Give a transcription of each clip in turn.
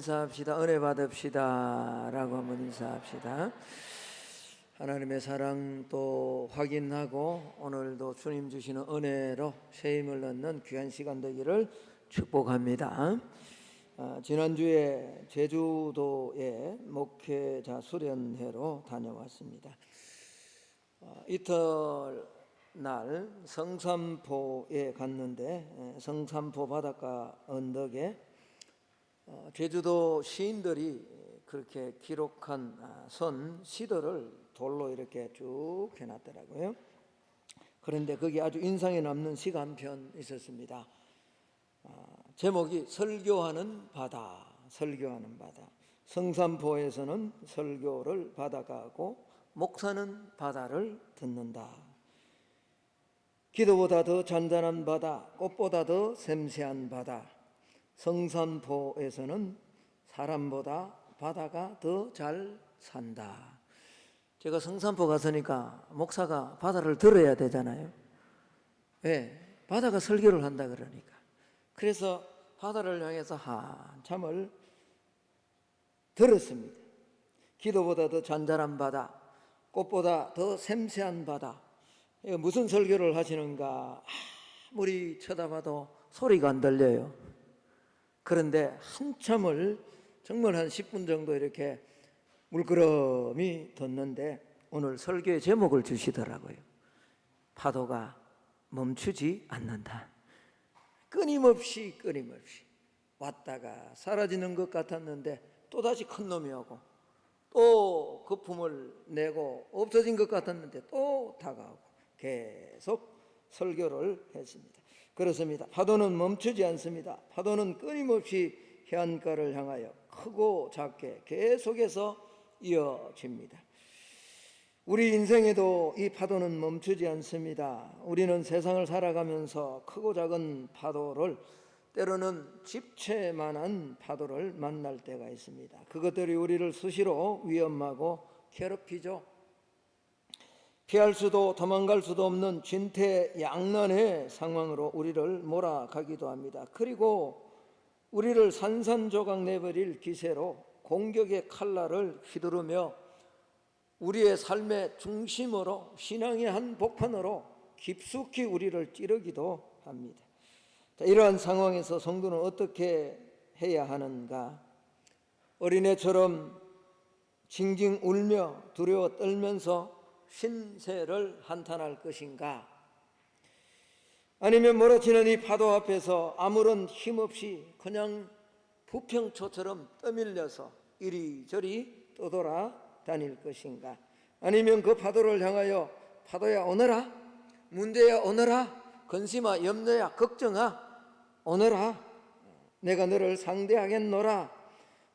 인사합시다. 은혜 받읍시다. 라고 한번 인사합시다. 하나님의 사랑 또 확인하고 오늘도 주님 주시는 은혜로 새 힘을 얻는 귀한 시간 되기를 축복합니다. 아, 지난주에 제주도에 목회자 수련회로 다녀왔습니다. 어, 이튿날 성산포에 갔는데 에, 성산포 바닷가 언덕에 어, 제주도 시인들이 그렇게 기록한 아, 선 시들을 돌로 이렇게 쭉 해놨더라고요. 그런데 거기 아주 인상에 남는 시가 한 편 있었습니다. 아, 제목이 설교하는 바다, 설교하는 바다. 성산포에서는 설교를 받아가고 목사는 바다를 듣는다. 기도보다 더 잔잔한 바다, 꽃보다 더 샘세한 바다. 성산포에서는 사람보다 바다가 더 잘 산다. 제가 성산포 갔으니까 목사가 바다를 들어야 되잖아요. 왜? 바다가 설교를 한다 그러니까. 그래서 바다를 향해서 한참을 들었습니다. 기도보다 더 잔잔한 바다, 꽃보다 더 샘세한 바다. 무슨 설교를 하시는가? 아무리 쳐다봐도 소리가 안 들려요. 그런데 한참을 정말 한 10분 정도 이렇게 물끄러미 듣는데 오늘 설교의 제목을 주시더라고요. 파도가 멈추지 않는다. 끊임없이 끊임없이 왔다가 사라지는 것 같았는데 또다시 큰 놈이 오고 또 거품을 내고 없어진 것 같았는데 또 다가오고 계속 설교를 했습니다. 그렇습니다. 파도는 멈추지 않습니다. 파도는 끊임없이 해안가를 향하여 크고 작게 계속해서 이어집니다. 우리 인생에도 이 파도는 멈추지 않습니다. 우리는 세상을 살아가면서 크고 작은 파도를 때로는 집채만한 파도를 만날 때가 있습니다. 그것들이 우리를 수시로 위험하고 괴롭히죠. 피할 수도 도망갈 수도 없는 진퇴양난의 상황으로 우리를 몰아가기도 합니다. 그리고 우리를 산산조각 내버릴 기세로 공격의 칼날을 휘두르며 우리의 삶의 중심으로 신앙의 한 복판으로 깊숙이 우리를 찌르기도 합니다. 자, 이러한 상황에서 성도는 어떻게 해야 하는가? 어린애처럼 징징 울며 두려워 떨면서 신세를 한탄할 것인가? 아니면 몰아치는 이 파도 앞에서 아무런 힘 없이 그냥 부평초처럼 떠밀려서 이리저리 떠돌아 다닐 것인가? 아니면 그 파도를 향하여 파도야 오너라, 문제야 오너라, 근심아 염려야 걱정아? 오너라, 내가 너를 상대하겠노라,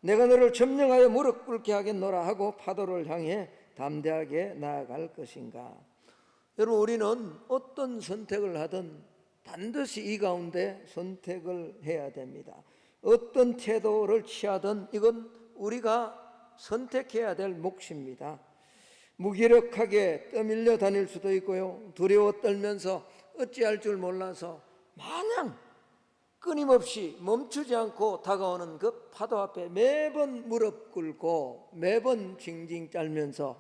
내가 너를 점령하여 무릎 꿇게 하겠노라? 하고 파도를 향해 담대하게 나아갈 것인가? 여러분 우리는 어떤 선택을 하든 반드시 이 가운데 선택을 해야 됩니다. 어떤 태도를 취하든 이건 우리가 선택해야 될 몫입니다. 무기력하게 떠밀려 다닐 수도 있고요. 두려워 떨면서 어찌할 줄 몰라서 마냥 끊임없이 멈추지 않고 다가오는 그 파도 앞에 매번 무릎 꿇고 매번 징징 짤면서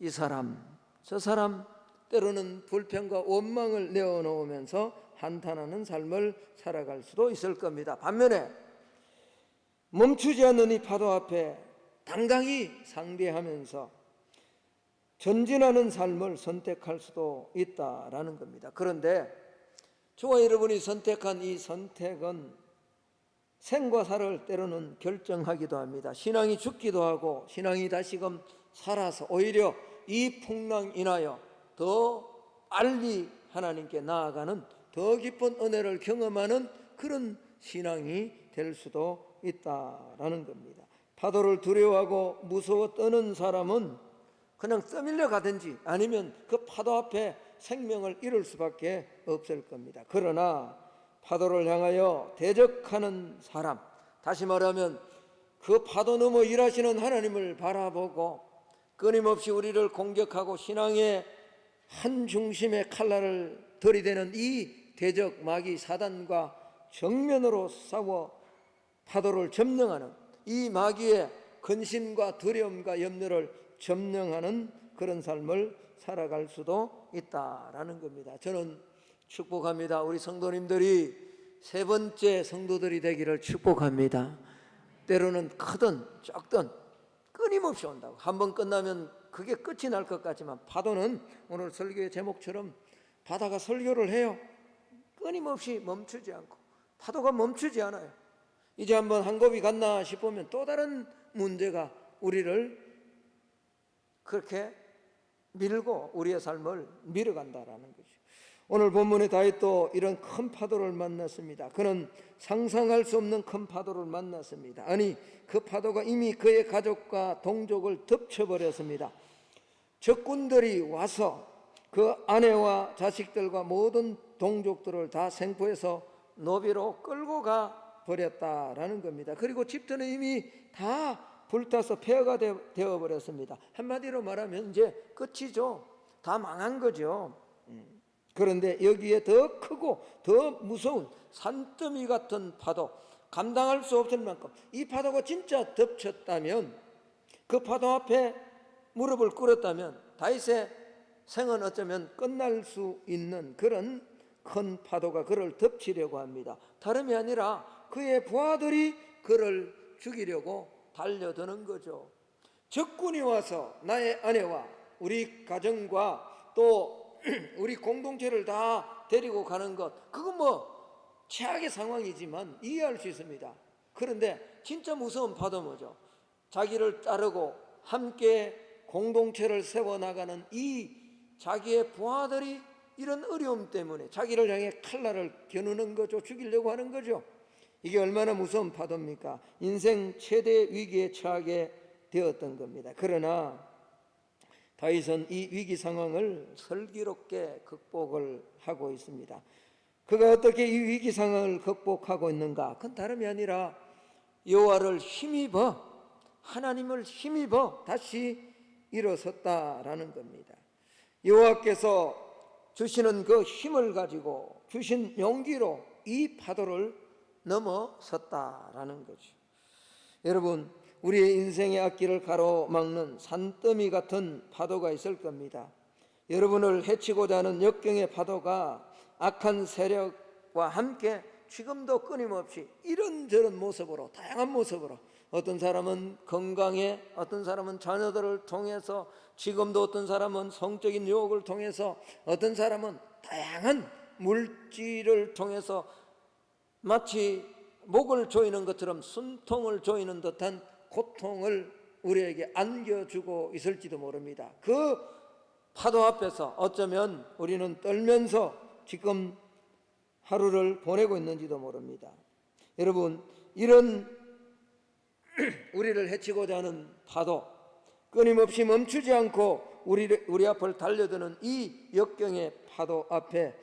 이 사람 저 사람 때로는 불평과 원망을 내어놓으면서 한탄하는 삶을 살아갈 수도 있을 겁니다. 반면에 멈추지 않는 이 파도 앞에 당당히 상대하면서 전진하는 삶을 선택할 수도 있다라는 겁니다. 그런데 저와 여러분이 선택한 이 선택은 생과 사를 때로는 결정하기도 합니다. 신앙이 죽기도 하고 신앙이 다시금 살아서 오히려 이 풍랑 인하여 더 빨리 하나님께 나아가는 더 깊은 은혜를 경험하는 그런 신앙이 될 수도 있다라는 겁니다. 파도를 두려워하고 무서워 떠는 사람은 그냥 떠밀려 가든지 아니면 그 파도 앞에 생명을 잃을 수밖에 없을 겁니다. 그러나 파도를 향하여 대적하는 사람, 다시 말하면 그 파도 넘어 일하시는 하나님을 바라보고 끊임없이 우리를 공격하고 신앙의 한 중심의 칼날을 들이대는 이 대적 마귀 사단과 정면으로 싸워 파도를 점령하는 이 마귀의 근심과 두려움과 염려를 점령하는 그런 삶을 살아갈 수도 있다라는 겁니다. 저는 축복합니다. 우리 성도님들이 세 번째 성도들이 되기를 축복합니다. 때로는 크든 작든 끊임없이 온다고. 한 번 끝나면 그게 끝이 날 것 같지만 파도는 오늘 설교의 제목처럼 바다가 설교를 해요. 끊임없이 멈추지 않고 파도가 멈추지 않아요. 이제 한번 한 곱이 갔나 싶으면 또 다른 문제가 우리를 그렇게 밀고 우리의 삶을 밀어간다라는 거죠. 오늘 본문의 다윗도 이런 큰 파도를 만났습니다. 그는 상상할 수 없는 큰 파도를 만났습니다. 아니 그 파도가 이미 그의 가족과 동족을 덮쳐버렸습니다. 적군들이 와서 그 아내와 자식들과 모든 동족들을 다 생포해서 노비로 끌고 가 버렸다라는 겁니다. 그리고 집터는 이미 다 불타서 폐허가 되어 버렸습니다. 한마디로 말하면 이제 끝이죠. 다 망한 거죠. 음. 그런데 여기에 더 크고 더 무서운 산더미 같은 파도, 감당할 수 없을 만큼 이 파도가 진짜 덮쳤다면 그 파도 앞에 무릎을 꿇었다면 다윗의 생은 어쩌면 끝날 수 있는 그런 큰 파도가 그를 덮치려고 합니다. 다름이 아니라 그의 부하들이 그를 죽이려고 달려드는 거죠. 적군이 와서 나의 아내와 우리 가정과 또 우리 공동체를 다 데리고 가는 것, 그건 뭐 최악의 상황이지만 이해할 수 있습니다. 그런데 진짜 무서운 파도 뭐죠? 자기를 따르고 함께 공동체를 세워나가는 이 자기의 부하들이 이런 어려움 때문에 자기를 향해 칼날을 겨누는 거죠. 죽이려고 하는 거죠. 이게 얼마나 무서운 파도입니까? 인생 최대 위기에 처하게 되었던 겁니다. 그러나 다윗은 이 위기 상황을 슬기롭게 극복을 하고 있습니다. 그가 어떻게 이 위기 상황을 극복하고 있는가? 그건 다름이 아니라 여호와를 힘입어 하나님을 힘입어 다시 일어섰다라는 겁니다. 여호와께서 주시는 그 힘을 가지고 주신 용기로 이 파도를 넘어섰다라는 거죠. 여러분, 우리의 인생의 앞길을 가로막는 산더미 같은 파도가 있을 겁니다. 여러분을 해치고자 하는 역경의 파도가 악한 세력과 함께 지금도 끊임없이 이런저런 모습으로 다양한 모습으로 어떤 사람은 건강에 어떤 사람은 자녀들을 통해서 지금도 어떤 사람은 성적인 유혹을 통해서 어떤 사람은 다양한 물질을 통해서 마치 목을 조이는 것처럼 숨통을 조이는 듯한 고통을 우리에게 안겨주고 있을지도 모릅니다. 그 파도 앞에서 어쩌면 우리는 떨면서 지금 하루를 보내고 있는지도 모릅니다. 여러분, 이런 우리를 해치고자 하는 파도, 끊임없이 멈추지 않고 우리, 우리 앞을 달려드는 이 역경의 파도 앞에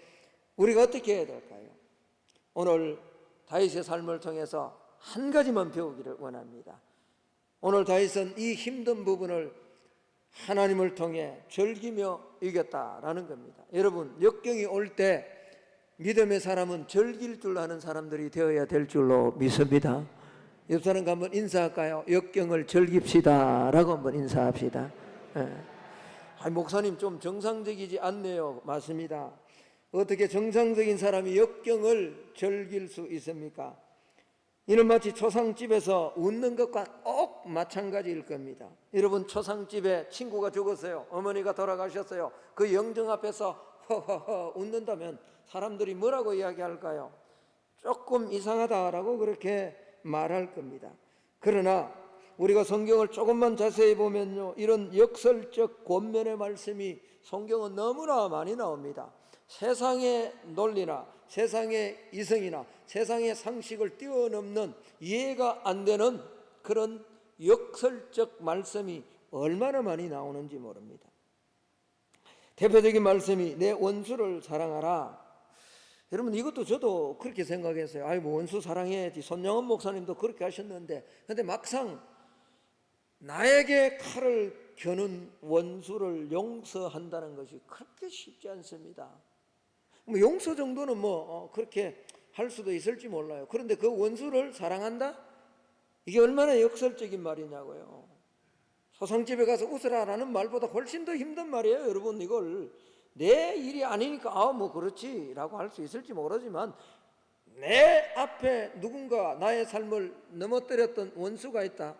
우리가 어떻게 해야 될까요? 오늘 다윗의 삶을 통해서 한 가지만 배우기를 원합니다. 오늘 다윗은 이 힘든 부분을 하나님을 통해 즐기며 이겼다라는 겁니다. 여러분, 역경이 올 때 믿음의 사람은 즐길 줄 아는 사람들이 되어야 될 줄로 믿습니다. 옆 사람과 한번 인사할까요? 역경을 즐깁시다 라고 한번 인사합시다. 예. 아, 목사님 좀 정상적이지 않네요. 맞습니다. 어떻게 정상적인 사람이 역경을 즐길 수 있습니까? 이는 마치 초상집에서 웃는 것과 꼭 마찬가지일 겁니다. 여러분 초상집에 친구가 죽었어요. 어머니가 돌아가셨어요. 그 영정 앞에서 허허허 웃는다면 사람들이 뭐라고 이야기할까요? 조금 이상하다라고 그렇게 말할 겁니다. 그러나 우리가 성경을 조금만 자세히 보면요. 이런 역설적 권면의 말씀이 성경은 너무나 많이 나옵니다. 세상의 논리나 세상의 이성이나 세상의 상식을 뛰어넘는 이해가 안 되는 그런 역설적 말씀이 얼마나 많이 나오는지 모릅니다. 대표적인 말씀이 내 원수를 사랑하라. 여러분 이것도 저도 그렇게 생각했어요. 아이 뭐 원수 사랑해야지. 손영원 목사님도 그렇게 하셨는데, 근데 막상 나에게 칼을 겨눈 원수를 용서한다는 것이 그렇게 쉽지 않습니다. 뭐 용서 정도는 뭐 어, 그렇게 할 수도 있을지 몰라요. 그런데 그 원수를 사랑한다? 이게 얼마나 역설적인 말이냐고요. 소상집에 가서 웃으라라는 말보다 훨씬 더 힘든 말이에요. 여러분 이걸 내 일이 아니니까 아 뭐 그렇지라고 할 수 있을지 모르지만 내 앞에 누군가 나의 삶을 넘어뜨렸던 원수가 있다.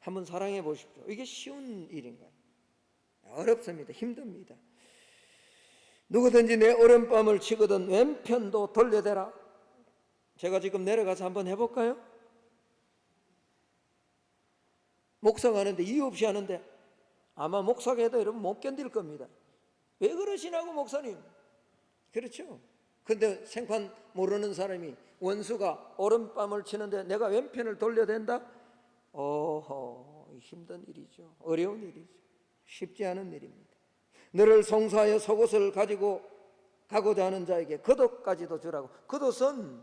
한번 사랑해 보십시오. 이게 쉬운 일인가요? 어렵습니다. 힘듭니다. 누구든지 내 오른밤을 치거든 왼편도 돌려대라. 제가 지금 내려가서 한번 해볼까요? 목사가 하는데 이유 없이 하는데 아마 목사가 해도 여러분 못 견딜 겁니다. 왜 그러시냐고 목사님. 그렇죠. 근데 생판 모르는 사람이 원수가 오른밤을 치는데 내가 왼편을 돌려댄다? 어허 힘든 일이죠. 어려운 일이죠. 쉽지 않은 일입니다. 너를 송사하여 속옷을 가지고 가고자 하는 자에게 겉옷까지도 주라고. 겉옷은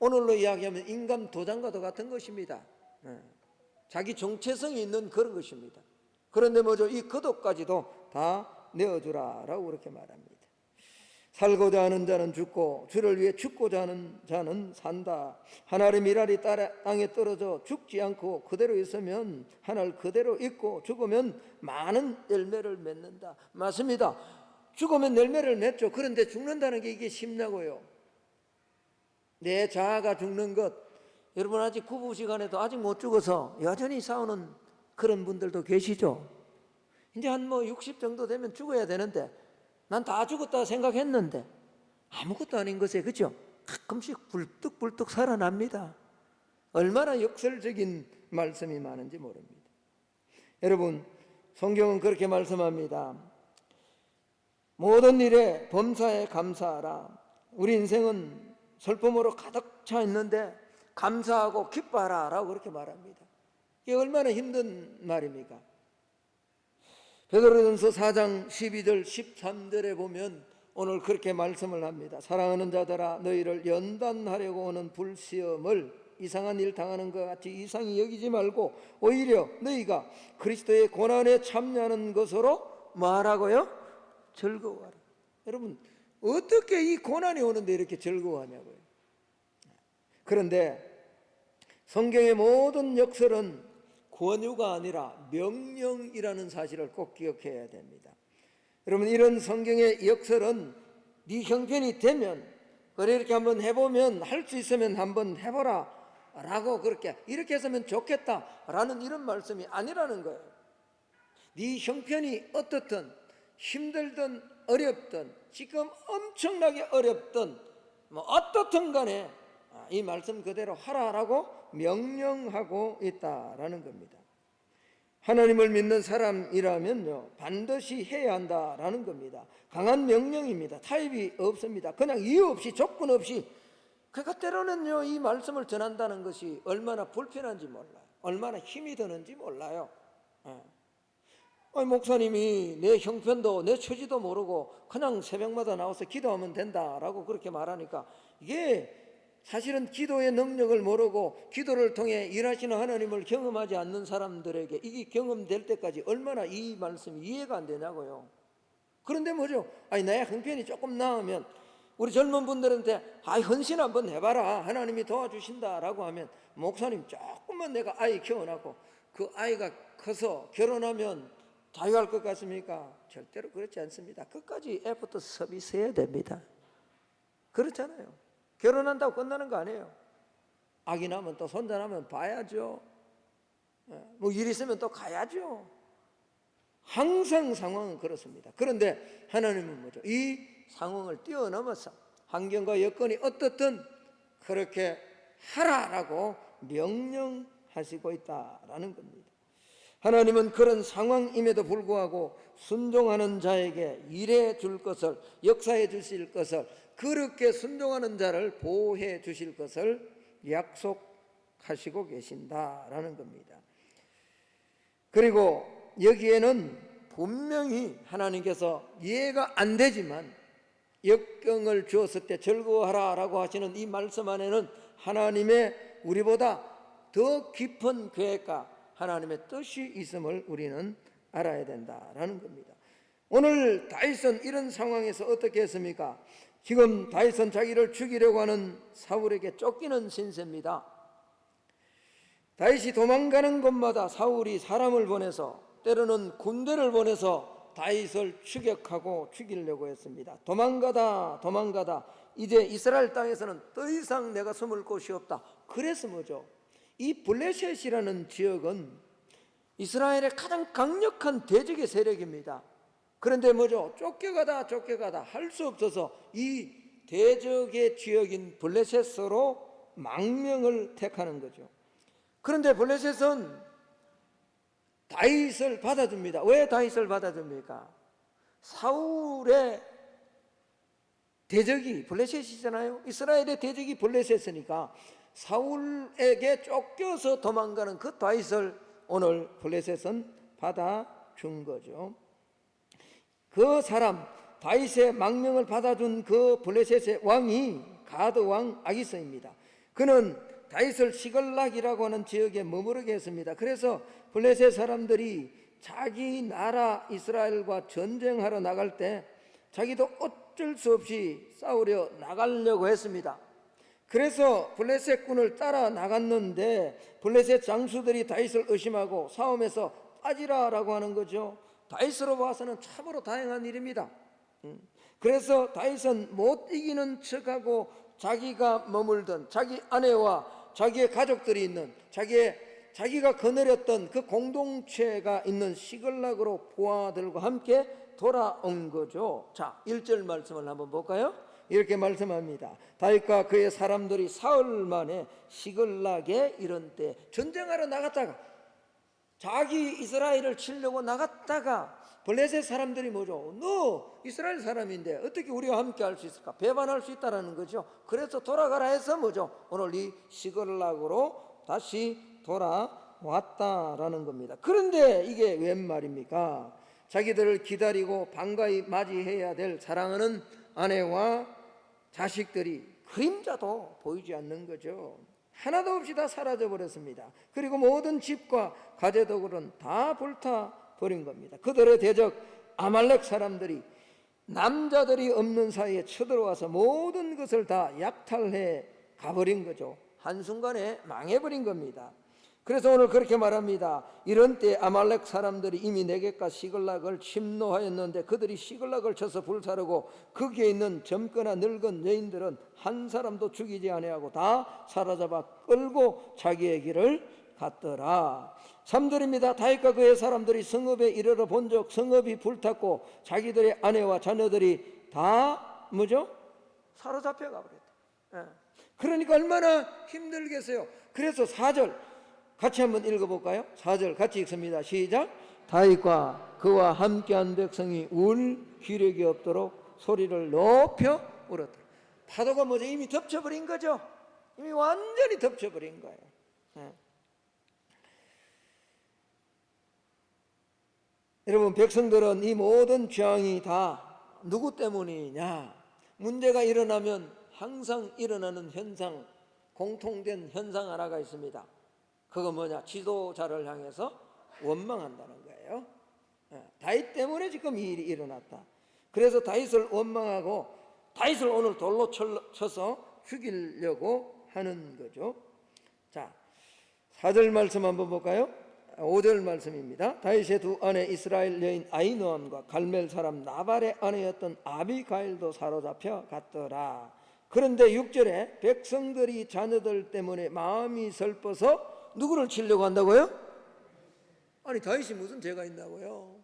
오늘로 이야기하면 인간 도장과도 같은 것입니다. 예. 자기 정체성이 있는 그런 것입니다. 그런데 뭐죠? 이 겉옷까지도 다 내어주라라고 그렇게 말합니다. 살고자 하는 자는 죽고 주를 위해 죽고자 하는 자는 산다. 하늘의 미랄이 땅에 떨어져 죽지 않고 그대로 있으면 하늘 그대로 있고 죽으면 많은 열매를 맺는다. 맞습니다. 죽으면 열매를 맺죠. 그런데 죽는다는 게 이게 쉽냐고요. 내 자아가 죽는 것. 여러분 아직 구부 시간에도 아직 못 죽어서 여전히 싸우는 그런 분들도 계시죠. 이제 한 뭐 60 정도 되면 죽어야 되는데 난 다 죽었다 생각했는데 아무것도 아닌 것에 그죠? 가끔씩 불뚝불뚝 살아납니다. 얼마나 역설적인 말씀이 많은지 모릅니다. 여러분, 성경은 그렇게 말씀합니다. 모든 일에 범사에 감사하라. 우리 인생은 슬픔으로 가득 차 있는데 감사하고 기뻐하라라고 그렇게 말합니다. 이게 얼마나 힘든 말입니까? 베드로전서 4장 12절 13절에 보면 오늘 그렇게 말씀을 합니다. 사랑하는 자들아 너희를 연단하려고 오는 불시험을 이상한 일 당하는 것 같이 이상히 여기지 말고 오히려 너희가 그리스도의 고난에 참여하는 것으로 말하고요 즐거워하라. 여러분 어떻게 이 고난이 오는데 이렇게 즐거워하냐고요. 그런데 성경의 모든 역설은 권유가 아니라 명령이라는 사실을 꼭 기억해야 됩니다. 여러분 이런 성경의 역설은 네 형편이 되면 그래 이렇게 한번 해보면 할 수 있으면 한번 해보라 라고 그렇게 이렇게 했으면 좋겠다 라는 이런 말씀이 아니라는 거예요. 네 형편이 어떻든 힘들든 어렵든 지금 엄청나게 어렵든 뭐 어떻든 간에 이 말씀 그대로 하라라고 명령하고 있다라는 겁니다. 하나님을 믿는 사람이라면요 반드시 해야 한다라는 겁니다. 강한 명령입니다. 타협이 없습니다. 그냥 이유 없이 조건 없이 그러니까 때로는요 이 말씀을 전한다는 것이 얼마나 불편한지 몰라요. 얼마나 힘이 드는지 몰라요. 예. 목사님이 내 형편도 내 처지도 모르고 그냥 새벽마다 나와서 기도하면 된다라고 그렇게 말하니까 이게 사실은 기도의 능력을 모르고 기도를 통해 일하시는 하나님을 경험하지 않는 사람들에게 이게 경험될 때까지 얼마나 이 말씀이 이해가 안 되냐고요. 그런데 뭐죠? 아니 나의 형편이 조금 나으면 우리 젊은 분들한테 아 헌신 한번 해봐라 하나님이 도와주신다라고 하면 목사님 조금만 내가 아이 키워놨고 그 아이가 커서 결혼하면 자유할 것 같습니까? 절대로 그렇지 않습니다. 끝까지 애부터 서비스 해야 됩니다. 그렇잖아요. 결혼한다고 끝나는 거 아니에요. 아기 나면 또 손자 나면 봐야죠. 뭐 일 있으면 또 가야죠. 항상 상황은 그렇습니다. 그런데 하나님은 뭐죠? 이 상황을 뛰어넘어서 환경과 여건이 어떻든 그렇게 하라라고 명령하시고 있다라는 겁니다. 하나님은 그런 상황임에도 불구하고 순종하는 자에게 일해 줄 것을 역사해 주실 것을 그렇게 순종하는 자를 보호해 주실 것을 약속하시고 계신다라는 겁니다. 그리고 여기에는 분명히 하나님께서 이해가 안 되지만 역경을 주었을 때 즐거워하라 라고 하시는 이 말씀 안에는 하나님의 우리보다 더 깊은 계획과 하나님의 뜻이 있음을 우리는 알아야 된다라는 겁니다. 오늘 다윗은 이런 상황에서 어떻게 했습니까? 지금 다윗은 자기를 죽이려고 하는 사울에게 쫓기는 신세입니다. 다윗이 도망가는 곳마다 사울이 사람을 보내서 때로는 군대를 보내서 다윗을 추격하고 죽이려고 했습니다. 도망가다 도망가다 이제 이스라엘 땅에서는 더 이상 내가 숨을 곳이 없다. 그래서 뭐죠? 이 블레셋이라는 지역은 이스라엘의 가장 강력한 대적의 세력입니다. 그런데 뭐죠? 쫓겨가다 쫓겨가다 할 수 없어서 이 대적의 지역인 블레셋으로 망명을 택하는 거죠. 그런데 블레셋은 다윗을 받아줍니다. 왜 다윗을 받아줍니까? 사울의 대적이 블레셋이잖아요. 이스라엘의 대적이 블레셋이니까 사울에게 쫓겨서 도망가는 그 다윗을 오늘 블레셋은 받아준 거죠. 그 사람 다윗의 망명을 받아준 그 블레셋의 왕이 가드 왕 아기스입니다. 그는 다윗을 시글락이라고 하는 지역에 머무르게 했습니다. 그래서 블레셋 사람들이 자기 나라 이스라엘과 전쟁하러 나갈 때 자기도 어쩔 수 없이 싸우려 나가려고 했습니다. 그래서 블레셋 군을 따라 나갔는데 블레셋 장수들이 다윗을 의심하고 싸움에서 빠지라라고 하는 거죠. 다윗으로 봐서는 참으로 다행한 일입니다. 음. 그래서 다윗은 못 이기는 척하고 자기가 머물던 자기 아내와 자기의 가족들이 있는 자기의 자기가 거느렸던 그 공동체가 있는 시글락으로 부하들과 함께 돌아온 거죠. 자, 1절 말씀을 한번 볼까요? 이렇게 말씀합니다. 다윗과 그의 사람들이 사흘 만에 시글락에 이런 때 전쟁하러 나갔다가 자기 이스라엘을 치려고 나갔다가 블레셋 사람들이 뭐죠? 너 이스라엘 사람인데 어떻게 우리와 함께 할 수 있을까? 배반할 수 있다라는 거죠. 그래서 돌아가라 해서 뭐죠? 오늘 이 시글락으로 다시 돌아왔다라는 겁니다. 그런데 이게 웬 말입니까? 자기들을 기다리고 반가이 맞이해야 될 사랑하는 아내와 자식들이 그림자도 보이지 않는 거죠. 하나도 없이 다 사라져 버렸습니다. 그리고 모든 집과 가재도굴은 다 불타 버린 겁니다. 그들의 대적 아말렉 사람들이 남자들이 없는 사이에 쳐들어와서 모든 것을 다 약탈해 가버린 거죠. 한순간에 망해버린 겁니다. 그래서 오늘 그렇게 말합니다. 이런 때 아말렉 사람들이 이미 내게까 시글락을 침노하였는데 그들이 시글락을 쳐서 불사르고 거기에 있는 젊거나 늙은 여인들은 한 사람도 죽이지 아니하고 다 사로잡아 끌고 자기의 길을 갔더라. 3절입니다. 다윗과 그의 사람들이 성읍에 이르러 본적 성읍이 불탔고 자기들의 아내와 자녀들이 다 뭐죠? 사로잡혀 가버렸다. 예. 그러니까 얼마나 힘들겠어요. 그래서 4절 같이 한번 읽어볼까요? 4절 같이 읽습니다. 시작. 다윗과 그와 함께한 백성이 울 기력이 없도록 소리를 높여 울었다. 파도가 뭐죠? 이미 덮쳐버린 거죠. 이미 완전히 덮쳐버린 거예요. 네. 여러분 백성들은 이 모든 죄악이 다 누구 때문이냐? 문제가 일어나면 항상 일어나는 현상, 공통된 현상 하나가 있습니다. 그거 뭐냐? 지도자를 향해서 원망한다는 거예요. 예, 다윗 때문에 지금 이 일이 일어났다. 그래서 다윗을 원망하고 다윗을 오늘 돌로 쳐서 죽이려고 하는 거죠. 자, 4절 말씀 한번 볼까요? 5절 말씀입니다. 다윗의 두 아내 이스라엘 여인 아이노암과 갈멜 사람 나발의 아내였던 아비가일도 사로잡혀 갔더라. 그런데 6절에 백성들이 자녀들 때문에 마음이 슬퍼서 누구를 치려고 한다고요? 아니 다윗이 무슨 죄가 있나고요?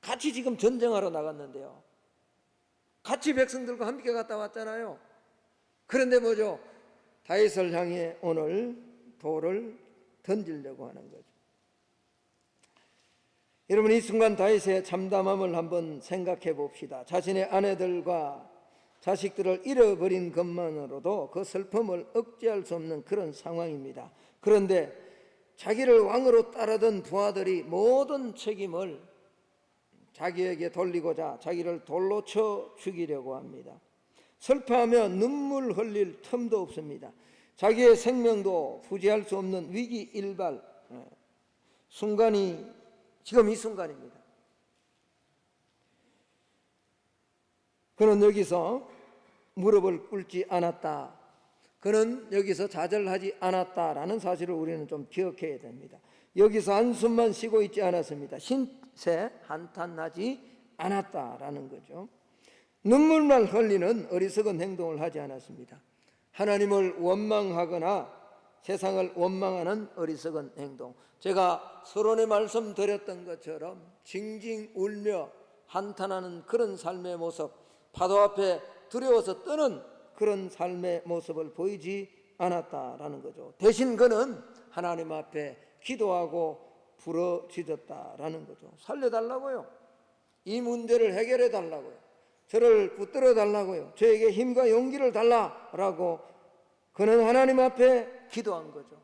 같이 지금 전쟁하러 나갔는데요. 같이 백성들과 함께 갔다 왔잖아요. 그런데 뭐죠? 다윗을 향해 오늘 돌을 던지려고 하는 거죠. 여러분 이 순간 다윗의 참담함을 한번 생각해 봅시다. 자신의 아내들과 자식들을 잃어버린 것만으로도 그 슬픔을 억제할 수 없는 그런 상황입니다. 그런데 자기를 왕으로 따르던 부하들이 모든 책임을 자기에게 돌리고자 자기를 돌로 쳐 죽이려고 합니다. 슬퍼하며 눈물 흘릴 틈도 없습니다. 자기의 생명도 부지할 수 없는 위기 일발 예, 순간이 지금 이 순간입니다. 그는 여기서 무릎을 꿇지 않았다. 그는 여기서 좌절하지 않았다라는 사실을 우리는 좀 기억해야 됩니다. 여기서 한숨만 쉬고 있지 않았습니다. 신세 한탄하지 않았다라는 거죠. 눈물만 흘리는 어리석은 행동을 하지 않았습니다. 하나님을 원망하거나 세상을 원망하는 어리석은 행동. 제가 서론에 말씀드렸던 것처럼 징징 울며 한탄하는 그런 삶의 모습, 파도 앞에 두려워서 떠는 그런 삶의 모습을 보이지 않았다라는 거죠. 대신 그는 하나님 앞에 기도하고 부러지졌다라는 거죠. 살려달라고요. 이 문제를 해결해 달라고요. 저를 붙들어 달라고요. 저에게 힘과 용기를 달라라고 그는 하나님 앞에 기도한 거죠.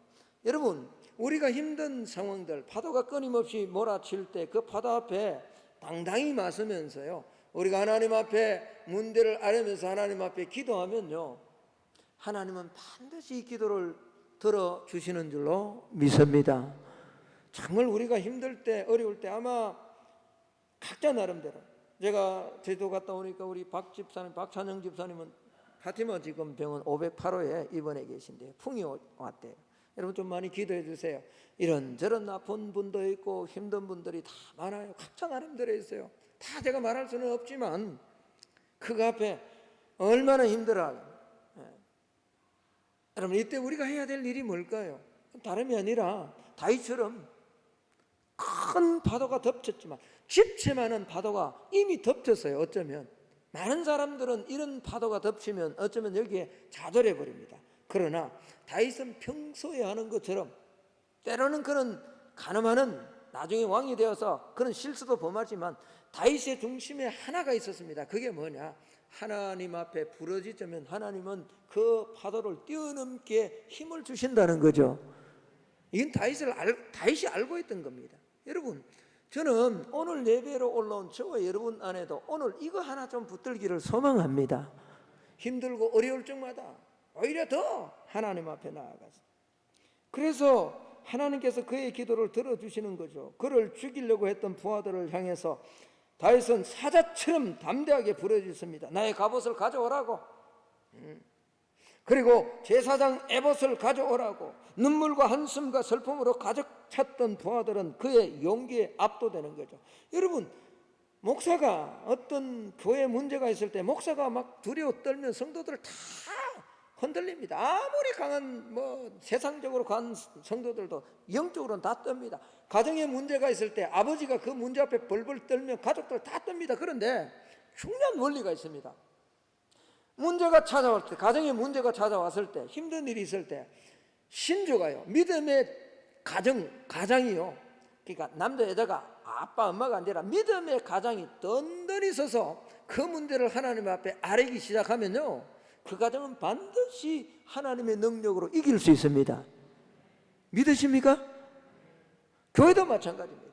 여러분, 우리가 힘든 상황들, 파도가 끊임없이 몰아칠 때 그 파도 앞에 당당히 맞서면서요. 우리가 하나님 앞에 문제를 아뢰면서 하나님 앞에 기도하면요. 하나님은 반드시 이 기도를 들어 주시는 줄로 믿습니다. 정말 우리가 힘들 때, 어려울 때 아마 각자 나름대로 제가 제도 갔다 오니까 우리 박 집사님, 박찬영 집사님은 파티마 지금 병원 508호에 입원해 계신데 풍이 오- 왔대요. 여러분 좀 많이 기도해 주세요. 이런저런 아픈 분도 있고 힘든 분들이 다 많아요. 각자 나름대로 있어요. 다 제가 말할 수는 없지만 그 앞에 얼마나 힘들어요. 예. 여러분 이때 우리가 해야 될 일이 뭘까요? 다름이 아니라 다이처럼 큰 파도가 덮쳤지만 집채만한 파도가 이미 덮쳤어요. 어쩌면 많은 사람들은 이런 파도가 덮치면 어쩌면 여기에 좌절해 버립니다. 그러나 다윗은 평소에 하는 것처럼 때로는 그런 가늠하는 나중에 왕이 되어서 그런 실수도 범하지만 다윗의 중심에 하나가 있었습니다. 그게 뭐냐? 하나님 앞에 부러지자면 하나님은 그 파도를 뛰어넘게 힘을 주신다는 거죠. 이건 다윗을 알, 다윗이 알고 있던 겁니다. 여러분, 저는 오늘 예배로 올라온 저와 여러분 안에도 오늘 이거 하나 좀 붙들기를 소망합니다. 힘들고 어려울 적마다 오히려 더 하나님 앞에 나아가서. 그래서 하나님께서 그의 기도를 들어주시는 거죠. 그를 죽이려고 했던 부하들을 향해서 다윗은 사자처럼 담대하게 부르짖습니다. 나의 갑옷을 가져오라고. 음. 그리고 제사장 에봇을 가져오라고 눈물과 한숨과 슬픔으로 가득 찼던 부하들은 그의 용기에 압도되는 거죠. 여러분 목사가 어떤 교회 문제가 있을 때 목사가 막 두려워 떨면 성도들 다 흔들립니다. 아무리 강한 뭐 세상적으로 강한 성도들도 영적으로는 다 뜹니다. 가정에 문제가 있을 때 아버지가 그 문제 앞에 벌벌 떨면 가족들 다 뜹니다. 그런데 중요한 원리가 있습니다. 문제가 찾아올 때, 가정에 문제가 찾아왔을 때, 힘든 일이 있을 때, 신조가요, 믿음의 가정, 가장이요. 그러니까 남자, 여자가 아빠, 엄마가 아니라 믿음의 가장이 던던히 서서 그 문제를 하나님 앞에 아뢰기 시작하면요. 그 가정은 반드시 하나님의 능력으로 이길 수 있습니다. 믿으십니까? 교회도 마찬가지입니다.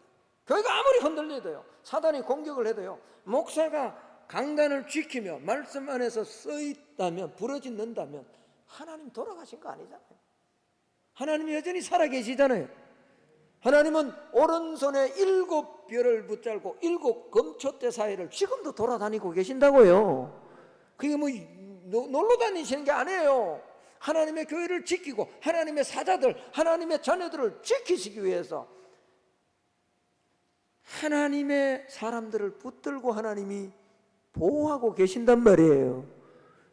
교회가 아무리 흔들려도요, 사단이 공격을 해도요, 목사가 강단을 지키며 말씀 안에서 써 있다면 부러진다면 하나님 돌아가신 거 아니잖아요. 하나님이 여전히 살아 계시잖아요. 하나님은 오른손에 일곱 별을 붙잡고 일곱 금초대 사이를 지금도 돌아다니고 계신다고요. 그게 뭐 노- 놀러 다니시는 게 아니에요. 하나님의 교회를 지키고 하나님의 사자들, 하나님의 자녀들을 지키시기 위해서 하나님의 사람들을 붙들고 하나님이 보호하고 계신단 말이에요.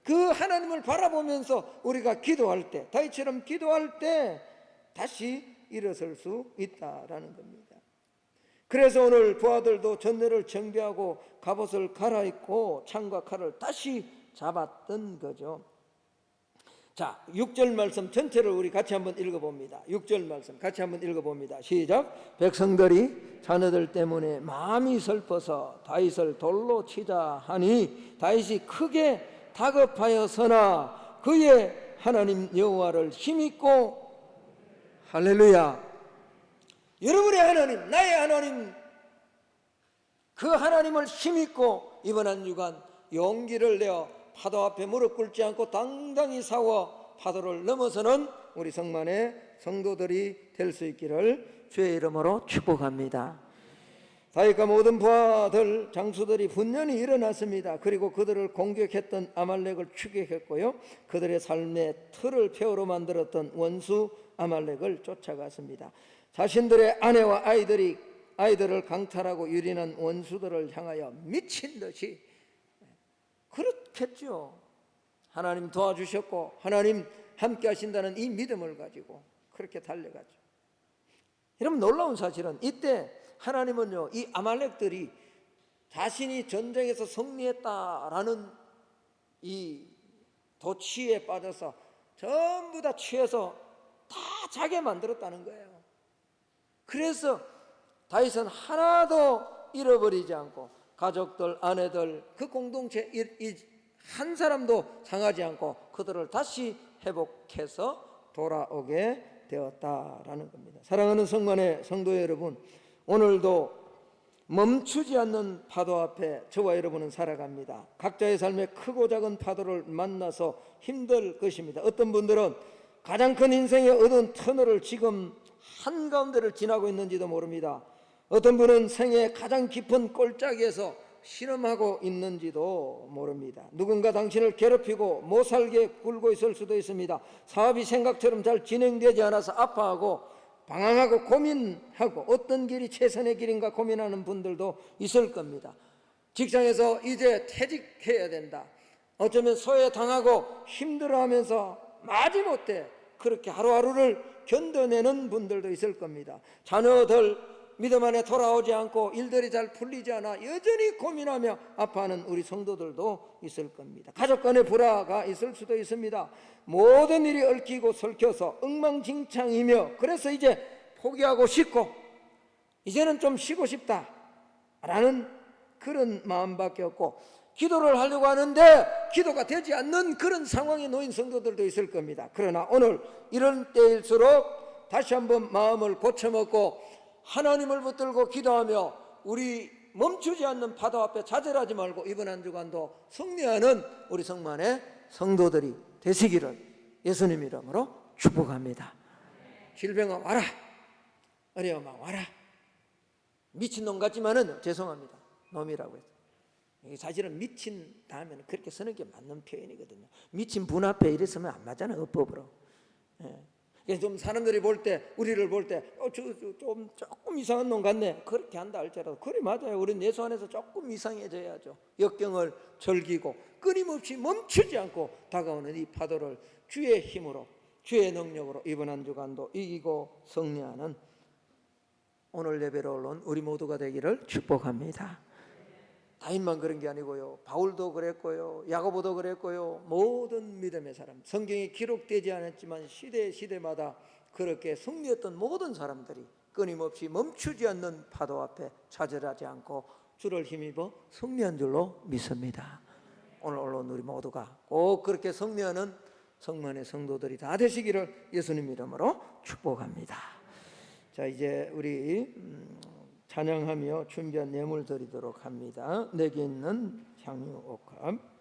그 하나님을 바라보면서 우리가 기도할 때, 다윗처럼 기도할 때 다시 일어설 수 있다라는 겁니다. 그래서 오늘 부하들도 전례를 정비하고 갑옷을 갈아입고 창과 칼을 다시 잡았던 거죠. 자, 6절 말씀 전체를 우리 같이 한번 읽어봅니다. 6절 말씀 같이 한번 읽어봅니다. 시작. 백성들이 자녀들 때문에 마음이 슬퍼서 다윗을 돌로 치자 하니 다윗이 크게 다급하여서나 그의 하나님 여호와를 힘입고 할렐루야. 여러분의 하나님, 나의 하나님, 그 하나님을 힘입고 이번 한 주간 용기를 내어 파도 앞에 무릎 꿇지 않고 당당히 사워 파도를 넘어서는 우리 성만의 성도들이 될 수 있기를 주의 이름으로 축복합니다. 다윗과 모든 부하들 장수들이 분연히 일어났습니다. 그리고 그들을 공격했던 아말렉을 추격했고요. 그들의 삶의 틀을 폐허로 만들었던 원수 아말렉을 쫓아갔습니다. 자신들의 아내와 아이들이 아이들을 강탈하고 유린한 원수들을 향하여 미친 듯이 그렇 겠죠. 하나님 도와주셨고 하나님 함께 하신다는 이 믿음을 가지고 그렇게 달려가죠. 여러분 놀라운 사실은 이때 하나님은요 이 아말렉들이 자신이 전쟁에서 승리했다라는 이 도취에 빠져서 전부 다 취해서 다 자게 만들었다는 거예요. 그래서 다윗은 하나도 잃어버리지 않고 가족들, 아내들, 그 공동체 한 사람도 상하지 않고 그들을 다시 회복해서 돌아오게 되었다라는 겁니다. 사랑하는 성만의 성도 여러분, 오늘도 멈추지 않는 파도 앞에 저와 여러분은 살아갑니다. 각자의 삶에 크고 작은 파도를 만나서 힘들 것입니다. 어떤 분들은 가장 큰 인생의 어두운 터널을 지금 한가운데를 지나고 있는지도 모릅니다. 어떤 분은 생애 가장 깊은 꼴짝에서 신음하고 있는지도 모릅니다. 누군가 당신을 괴롭히고 못 살게 굴고 있을 수도 있습니다. 사업이 생각처럼 잘 진행되지 않아서 아파하고 방황하고 고민하고 어떤 길이 최선의 길인가 고민하는 분들도 있을 겁니다. 직장에서 이제 퇴직해야 된다. 어쩌면 소외당하고 힘들어하면서 마지못해 그렇게 하루하루를 견뎌내는 분들도 있을 겁니다. 자녀들 믿음 안에 돌아오지 않고 일들이 잘 풀리지 않아 여전히 고민하며 아파하는 우리 성도들도 있을 겁니다. 가족 간의 불화가 있을 수도 있습니다. 모든 일이 얽히고 설켜서 엉망진창이며 그래서 이제 포기하고 싶고 이제는 좀 쉬고 싶다라는 그런 마음밖에 없고 기도를 하려고 하는데 기도가 되지 않는 그런 상황에 놓인 성도들도 있을 겁니다. 그러나 오늘 이런 때일수록 다시 한번 마음을 고쳐먹고 하나님을 붙들고 기도하며 우리 멈추지 않는 파도 앞에 좌절하지 말고 이번 한 주간도 승리하는 우리 성만의 성도들이 되시기를 예수님 이름으로 축복합니다. 질병아 와라. 어려움아 와라. 미친놈 같지만은 죄송합니다. 놈이라고 해서. 사실은 미친 다음에는 그렇게 쓰는 게 맞는 표현이거든요. 미친 분 앞에 이랬으면 안 맞잖아요, 어법으로. 예. 그래서 좀 사람들이 볼 때, 우리를 볼 때, 어, 저, 저, 좀 조금 이상한 놈 같네. 그렇게 한다 할지라도. 그래, 맞아요. 우리 예수 안에서 조금 이상해져야죠. 역경을 즐기고 끊임없이 멈추지 않고 다가오는 이 파도를 주의 힘으로, 주의 능력으로 이번 한 주간도 이기고 승리하는 오늘 예배로 올라온 우리 모두가 되기를 축복합니다. 다윗만 그런 게 아니고요. 바울도 그랬고요. 야고보도 그랬고요. 모든 믿음의 사람. 성경에 기록되지 않았지만 시대 시대마다 그렇게 승리했던 모든 사람들이 끊임없이 멈추지 않는 파도 앞에 좌절하지 않고 주를 힘입어 승리한 줄로 믿습니다. 오늘 올라온 우리 모두가 꼭 그렇게 승리하는 성만의 성도들이 다 되시기를 예수님 이름으로 축복합니다. 자 이제 우리 음, 찬양하며 준비한 예물 드리도록 합니다. 내게 있는 향유 옥합